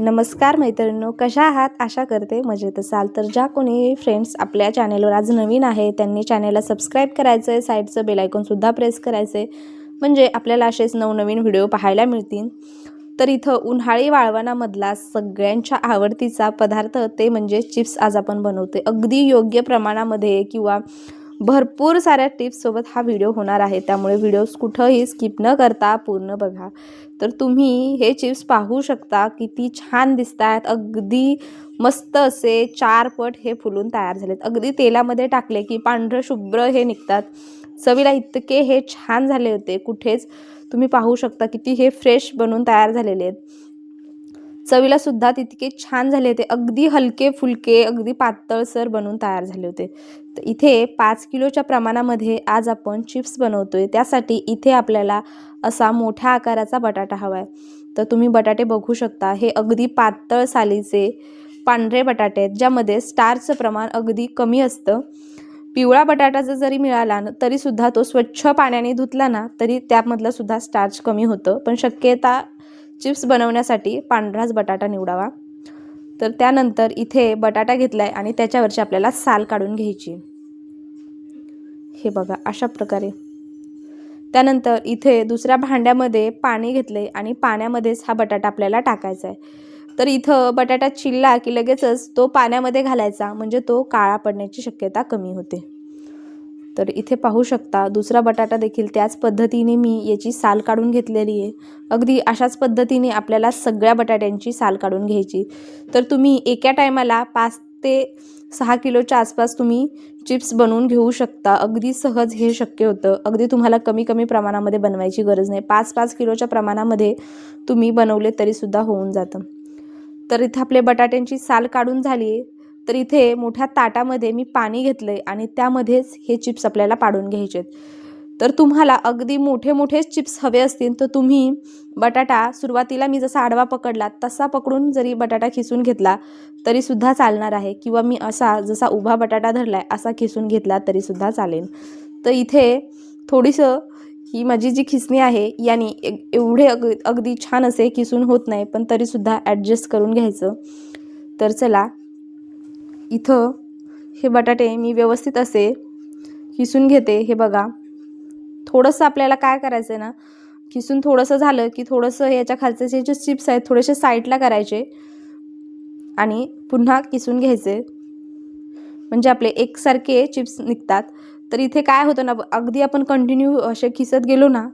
नमस्कार मैत्रिणींनो कशा आहात? आशा करते मजेत असाल. तर ज्या कोणी फ्रेंड्स आपल्या चॅनेलवर आज नवीन आहे त्यांनी चॅनेलला सबस्क्राईब करायचं आहे साईडचं बेलायकॉनसुद्धा प्रेस करायचं आहे म्हणजे आपल्याला असेच नवनवीन व्हिडिओ पाहायला मिळतील. तर इथं उन्हाळी वाळवणामधला सगळ्यांच्या आवडतीचा पदार्थ ते म्हणजे चिप्स आज आपण बनवते अगदी योग्य प्रमाणामध्ये किंवा भरपूर साऱ्या टिप्ससोबत हा व्हिडिओ होणार आहे. त्यामुळे व्हिडिओज कुठंही स्किप न करता पूर्ण बघा. तर तुम्ही हे चिप्स पाहू शकता. किती छान दिसत आहेत अगदी मस्त असे चार पट हे फुलून तयार झालेत. अगदी तेलामध्ये टाकले की पांढरं शुभ्र हे निघतात. चवीला इतके हे छान झाले होते. कुठेच तुम्ही पाहू शकता किती हे फ्रेश बनून तयार झालेले आहेत. चवीला सुद्धा तितके छान झाले होते. अगदी हलके फुलके अगदी पातळसर बनून तयार झाले होते. तर इथे पाच किलोच्या प्रमाणामध्ये आज आपण चिप्स बनवतोय. त्यासाठी इथे आपल्याला असा मोठ्या आकाराचा बटाटा हवा आहे तर तुम्ही बटाटे बघू शकता. हे अगदी पातळ सालीचे पांढरे बटाटे आहेत ज्यामध्ये स्टारचं प्रमाण अगदी कमी असतं. पिवळा बटाटा जर जरी मिळाला ना तरीसुद्धा तो स्वच्छ पाण्याने धुतला ना तरी त्यामधलंसुद्धा स्टार्च कमी होतं. पण शक्यता चिप्स बनवण्यासाठी पांढराच बटाटा निवडावा. तर त्यानंतर इथे बटाटा घेतला आहे आणि त्याच्यावरची आपल्याला साल काढून घ्यायची. हे बघा अशा प्रकारे. त्यानंतर इथे दुसऱ्या भांड्यामध्ये पाणी घेतले आणि पाण्यामध्येच हा बटाटा आपल्याला टाकायचा आहे तर इथं बटाटा चिल्ला की लगेचच तो पाण्यामध्ये घालायचा म्हणजे तो काळा पडण्याची शक्यता कमी होते. तर इथे पाहू शकता दुसरा बटाटा देखील त्याच पद्धतीने मी याची साल काढून घेतलेली आहे. अगदी अशाच पद्धतीने आपल्याला सगळ्या बटाट्यांची साल काढून घ्यायची. तर तुम्ही एका टायमाला पाच ते सहा किलोच्या आसपास तुम्ही चिप्स बनवून घेऊ शकता. अगदी सहज हे शक्य होतं. अगदी तुम्हाला कमी कमी प्रमाणामध्ये बनवायची गरज नाही. पाच पाच किलोच्या प्रमाणामध्ये तुम्ही बनवले तरीसुद्धा होऊन जातं. तर इथं आपले बटाट्यांची साल काढून झाली आहे. तर इथे मोठ्या ताटामध्ये मी पाणी घेतलं आहे आणि त्यामध्येच हे चिप्स आपल्याला पाडून घ्यायचे आहेत. तर तुम्हाला अगदी मोठे मोठेच चिप्स हवे असतील तर तुम्ही बटाटा सुरुवातीला मी जसा आडवा पकडला तसा पकडून जरी बटाटा खिसून घेतला तरीसुद्धा चालणार आहे. किंवा मी असा जसा उभा बटाटा धरला आहे असा खिसून घेतला तरीसुद्धा चालेल. तर इथे थोडीसं ही माझी जी खिसणी आहे याने एवढे अग अगदी छान असे किसून होत नाही पण तरीसुद्धा ॲडजस्ट करून घ्यायचं. तर चला इथं हे बटाटे मी व्यवस्थित असे किसून घेते. हे बघा थोडंसं आपल्याला काय करायचं आहे ना किसून थोडंसं झालं की थोडंसं याच्या खालचे जे जे चिप्स आहेत थोडेसे साईडला करायचे आणि पुन्हा किसून घ्यायचे. म्हणजे आपले एकसारखे चिप्स निघतात. तर इथे काय होतं ना अगदी आपण कंटिन्यू असे खिसत गेलो ना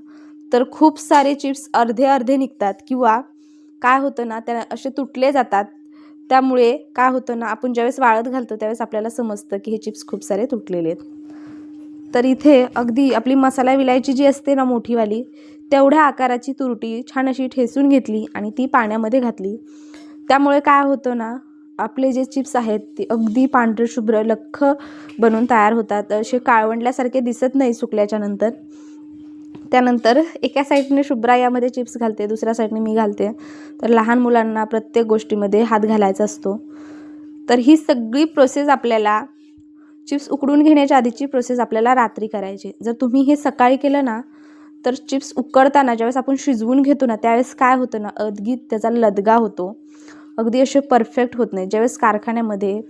तर खूप सारे चिप्स अर्धे अर्धे निघतात किंवा काय होतं ना त्या असे तुटले जातात. त्यामुळे काय होतं ना आपण ज्यावेळेस वाळत घालतो त्यावेळेस आपल्याला समजतं की हे चिप्स खूप सारे तुटलेले आहेत. तर इथे अगदी आपली मसाला विलायची जी असते ना मोठीवाली तेवढ्या आकाराची तुरटी छान अशी ठेसून घेतली आणि ती पाण्यामध्ये घातली. त्यामुळे काय होतं ना आपले जे चिप्स आहेत ते अगदी पांढरे शुभ्र लख्ख बनून तयार होतात. असे काळवंडल्यासारखे दिसत नाही सुकल्याच्या नंतर. त्यानंतर एका साईडने शुभ्रा यामध्ये चिप्स घालते दुसऱ्या साईडने मी घालते. तर लहान मुलांना प्रत्येक गोष्टीमध्ये हात घालायचा असतो. तर ही सगळी प्रोसेस आपल्याला चिप्स उकडून घेण्याच्या आधीची प्रोसेस आपल्याला रात्री करायची. जर तुम्ही हे सकाळी केलं ना तर चिप्स उकडताना ज्यावेळेस आपण शिजवून घेतो ना त्यावेळेस काय होतं ना अगदी त्याचा लदगा होतो. अगदी असे परफेक्ट होत नाही. ज्यावेळेस कारखान्यामध्ये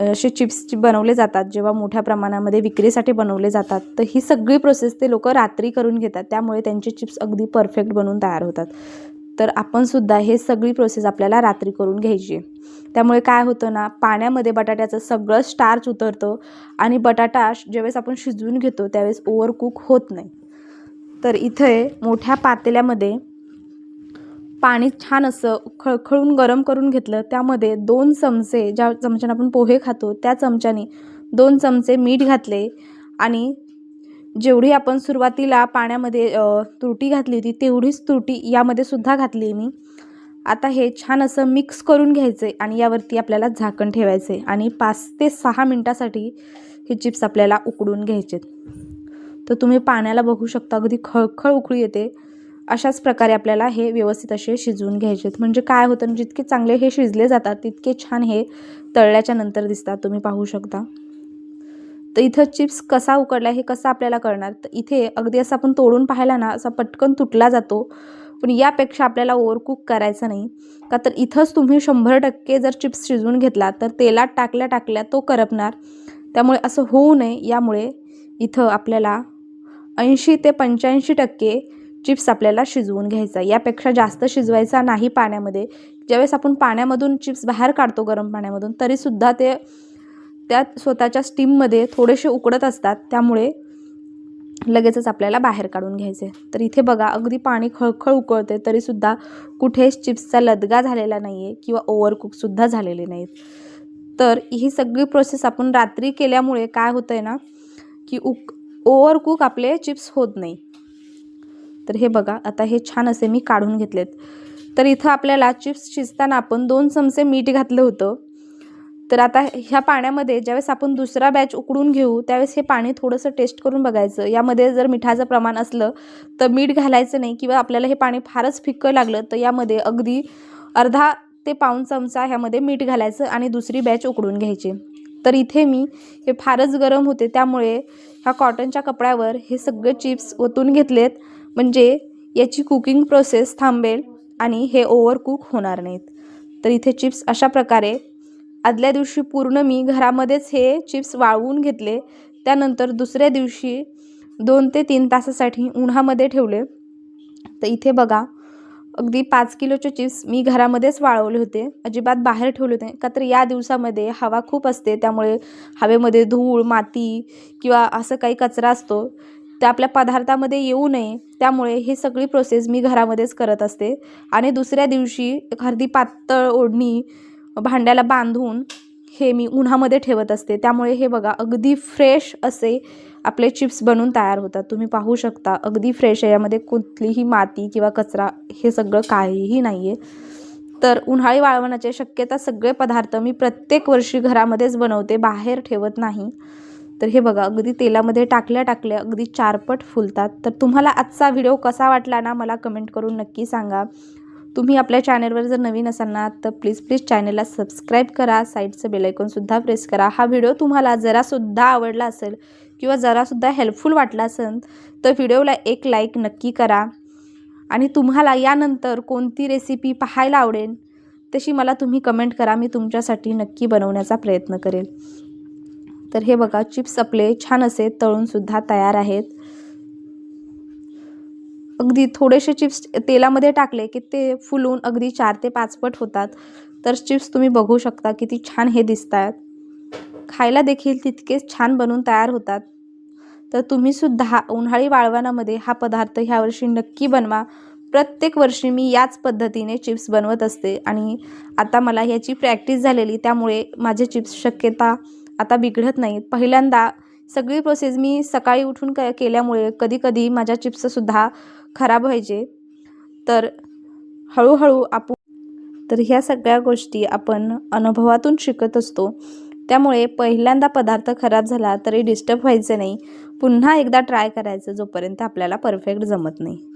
असे चिप्स बनवले जातात जेव्हा मोठ्या प्रमाणामध्ये विक्रीसाठी बनवले जातात तर ही सगळी प्रोसेस ते लोक रात्री करून घेतात. त्यामुळे त्यांचे चिप्स अगदी परफेक्ट बनून तयार होतात. तर आपणसुद्धा हे सगळी प्रोसेस आपल्याला रात्री करून घ्यायची त्यामुळे काय होतं ना पाण्यामध्ये बटाट्याचं सगळं स्टार्च उतरतं आणि बटाटा ज्यावेळेस आपण शिजवून घेतो त्यावेळेस ओव्हर कुक होत नाही. तर इथे मोठ्या पातेल्यामध्ये पाणी छान असं खळखळून गरम करून घेतलं. त्यामध्ये दोन चमचे ज्या चमच्याने आपण पोहे खातो त्या चमच्याने दोन चमचे मीठ घातले आणि जेवढी आपण सुरुवातीला पाण्यामध्ये तुरटी घातली होती तेवढीच तुरटी यामध्ये सुद्धा घातली आहे मी. आता हे छान असं मिक्स करून घ्यायचे आणि यावरती आपल्याला झाकण ठेवायचे आणि पाच ते सहा मिनटासाठी हे चिप्स आपल्याला उकडून घ्यायचे तर तुम्ही पाण्याला बघू शकता अगदी खळखळ उकळी येते. अशाच प्रकारे आपल्याला हे व्यवस्थित असे शिजवून घ्यायचे म्हणजे काय होतं जितके चांगले हे शिजले जातात तितके छान हे तळल्याच्या नंतर दिसतात. तुम्ही पाहू शकता. तर इथं चिप्स कसा उकडला हे कसं आपल्याला कळणार तर इथे अगदी असं आपण तोडून पाहायला ना असा पटकन तुटला जातो. पण यापेक्षा आपल्याला ओव्हरकुक करायचं नाही. का तर इथंच तुम्ही शंभर टक्के जर चिप्स शिजवून घेतला तर तेलात टाकल्या टाकल्या तो करपणार. त्यामुळे असं होऊ नये. यामुळे इथं आपल्याला ऐंशी ते पंच्याऐंशी टक्के चिप्स आपल्याला शिजवून घ्यायचा. यापेक्षा जास्त शिजवायचा नाही पाण्यामध्ये. ज्यावेळेस आपण पाण्यामधून चिप्स बाहेर काढतो गरम पाण्यामधून तरीसुद्धा ते त्यात स्वतःच्या स्टीममध्ये थोडेसे उकडत असतात. त्यामुळे लगेचच आपल्याला बाहेर काढून घ्यायचे. तर इथे बघा अगदी पाणी खळखळ उकळते तरीसुद्धा कुठेच चिप्सचा लदगा झालेला नाही आहे किंवा ओव्हरकुकसुद्धा झालेले नाहीत. तर ही सगळी प्रोसेस आपण रात्री केल्यामुळे काय होतं आहे ना की उक ओव्हरकुक आपले चिप्स होत नाही. तर हे बघा आता हे छान असे मी काढून घेतलेत. तर इथं आपल्याला चिप्स शिजताना आपण दोन चमचे मीठ घातलं होतं. तर आता ह्या पाण्यामध्ये ज्यावेळेस आपण दुसरा बॅच उकडून घेऊ त्यावेळेस हे पाणी थोडंसं टेस्ट करून बघायचं. यामध्ये जर मिठाचं प्रमाण असलं तर मीठ घालायचं नाही किंवा आपल्याला हे पाणी फारच फिक्कं लागलं तर यामध्ये अगदी अर्धा ते पाऊण चमचा ह्यामध्ये मीठ घालायचं आणि दुसरी बॅच उकडून घ्यायची. तर इथे मी हे फारच गरम होते त्यामुळे ह्या कॉटनच्या कपड्यावर हे सगळे चिप्स ओतून घेतलेत. म्हणजे याची कुकिंग प्रोसेस थांबेल आणि हे ओव्हरकुक होणार नाहीत. तर इथे चिप्स अशा प्रकारे आदल्या दिवशी पूर्ण मी घरामध्येच हे चिप्स वाळवून घेतले त्यानंतर दुसऱ्या दिवशी दोन ते तीन तासासाठी उन्हामध्ये ठेवले. तर इथे बघा अगदी पाच किलोचे चिप्स मी घरामध्येच वाळवले होते. अजिबात बाहेर ठेवले होते का तर या दिवसामध्ये हवा खूप असते त्यामुळे हवेमध्ये धूळ माती किंवा असं काही कचरा असतो ते आपल्या पदार्थामध्ये येऊ नये त्यामुळे ही सगळी प्रोसेस मी घरामध्येच करत असते. आणि दुसऱ्या दिवशी एखादी पातळ ओढणी भांड्याला बांधून हे मी उन्हामध्ये ठेवत असते. त्यामुळे हे बघा अगदी फ्रेश असे आपले चिप्स बनून तयार होतात. तुम्ही पाहू शकता अगदी फ्रेश आहे. यामध्ये कुठलीही माती किंवा कचरा हे सगळं काहीही नाही आहे तर उन्हाळी वाळवण्याची शक्यता सगळे पदार्थ मी प्रत्येक वर्षी घरामध्येच बनवते बाहेर ठेवत नाही. तर हे बघा अगदी तेलामध्ये टाकल्या टाकल्या अगदी चारपट फुलतात. तर तुम्हाला आजचा व्हिडिओ कसा वाटला ना मला कमेंट करून नक्की सांगा. तुम्ही आपल्या चॅनलवर जर नवीन असाल ना तर प्लीज प्लीज चॅनलला सबस्क्राईब करा. साईडचं बेलायकॉनसुद्धा प्रेस करा. हा व्हिडिओ तुम्हाला जरासुद्धा आवडला असेल किंवा जरासुद्धा हेल्पफुल वाटला असेल तर व्हिडिओला एक लाईक नक्की करा. आणि तुम्हाला यानंतर कोणती रेसिपी पाहायला आवडेल तशी मला तुम्ही कमेंट करा. मी तुमच्यासाठी नक्की बनवण्याचा प्रयत्न करेल. तर हे बघा चिप्स आपले छान असे तळूनसुद्धा तयार आहेत. अगदी थोडेसे चिप्स तेलामध्ये टाकले की ते फुलून अगदी चार ते पाचपट होतात. तर चिप्स तुम्ही बघू शकता किती छान हे दिसत आहेत खायला देखील तितकेच छान बनून तयार होतात. तर तुम्हीसुद्धा उन्हाळी वाळवणामध्ये हा पदार्थ ह्यावर्षी नक्की बनवा. प्रत्येक वर्षी मी याच पद्धतीने चिप्स बनवत असते आणि आता मला ह्याची प्रॅक्टिस झालेली त्यामुळे माझे चिप्स शक्यता आता बिघडत नाहीत. पहिल्यांदा सगळी प्रोसेस मी सकाळी उठून क केल्यामुळे कधीकधी माझ्या चिप्ससुद्धा खराब व्हायचे. तर हळूहळू आपण तर ह्या सगळ्या गोष्टी आपण अनुभवातून शिकत असतो. त्यामुळे पहिल्यांदा पदार्थ खराब झाला तरी डिस्टर्ब व्हायचं नाही. पुन्हा एकदा ट्राय करायचं जोपर्यंत आपल्याला परफेक्ट जमत नाही.